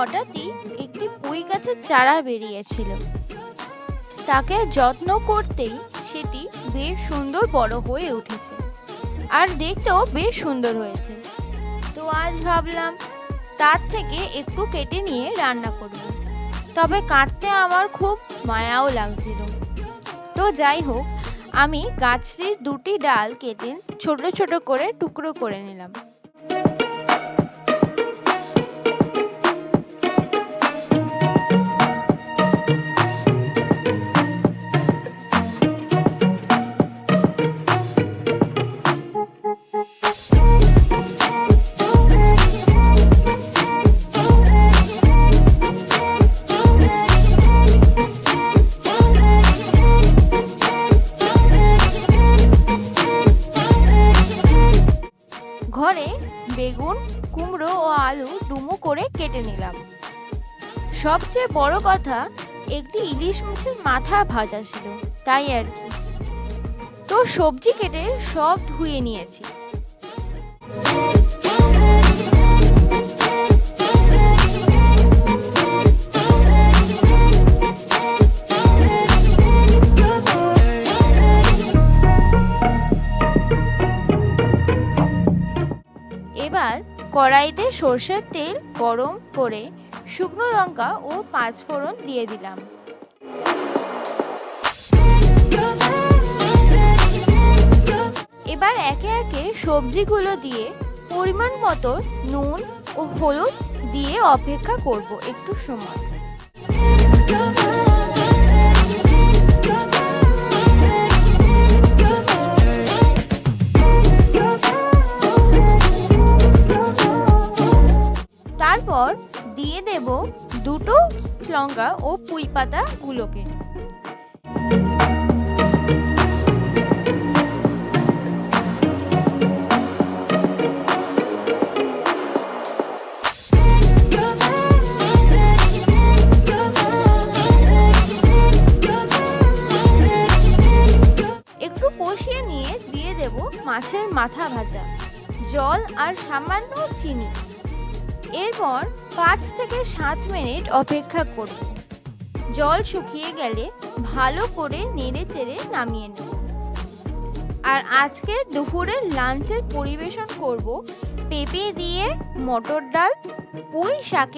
হঠাৎই একটি পুঁই গাছের চারা বেরিয়েছিল। তাকে যত্ন করতেই সেটি বেশ সুন্দর বড় হয়ে উঠেছে আর দেখতেও বেশ সুন্দর হয়েছে। তো আজ ভাবলাম তার থেকে একটু কেটে নিয়ে রান্না করব। তবে কাটতে আমার খুব মায়াও লাগছিল। তো যাই হোক, আমি গাছটির দুটি ডাল কেটে ছোট ছোট করে টুকরো করে নিলাম। ঘরে বেগুন, কুমড়ো ও আলু ডুমো করে কেটে নিলাম। সবচেয়ে বড় কথা, একটি ইলিশ মাছের মাথা ভাজা ছিল, তাই আর কি। তো সবজি কেটে সব ধুয়ে নিয়েছি। এবার কড়াইতে সর্ষের তেল গরম করে শুকনো লঙ্কা ও পাঁচ ফোড়ন দিয়ে দিলাম। এবার একে একে সবজিগুলো দিয়ে পরিমাণ মতো নুন ও হলুদ দিয়ে অপেক্ষা করব একটু সময়। তারপর দিয়ে দেব দুটো লঙ্কা ও পুঁই পাতা গুলোকে। একটু কষিয়ে নিয়ে দিয়ে দেব মাছের মাথা ভাজা, জল আর সামান্য চিনি। এরপর পাঁচ থেকে সাত মিনিট অপেক্ষা করব। জল শুকিয়ে গেলে ভালো করে নেড়ে চেড়ে নামিয়ে নেব। আর আজকে দুপুরের লাঞ্চের পরিবেশন করব পেঁপে দিয়ে, মটর ডাল, পুঁই শাকের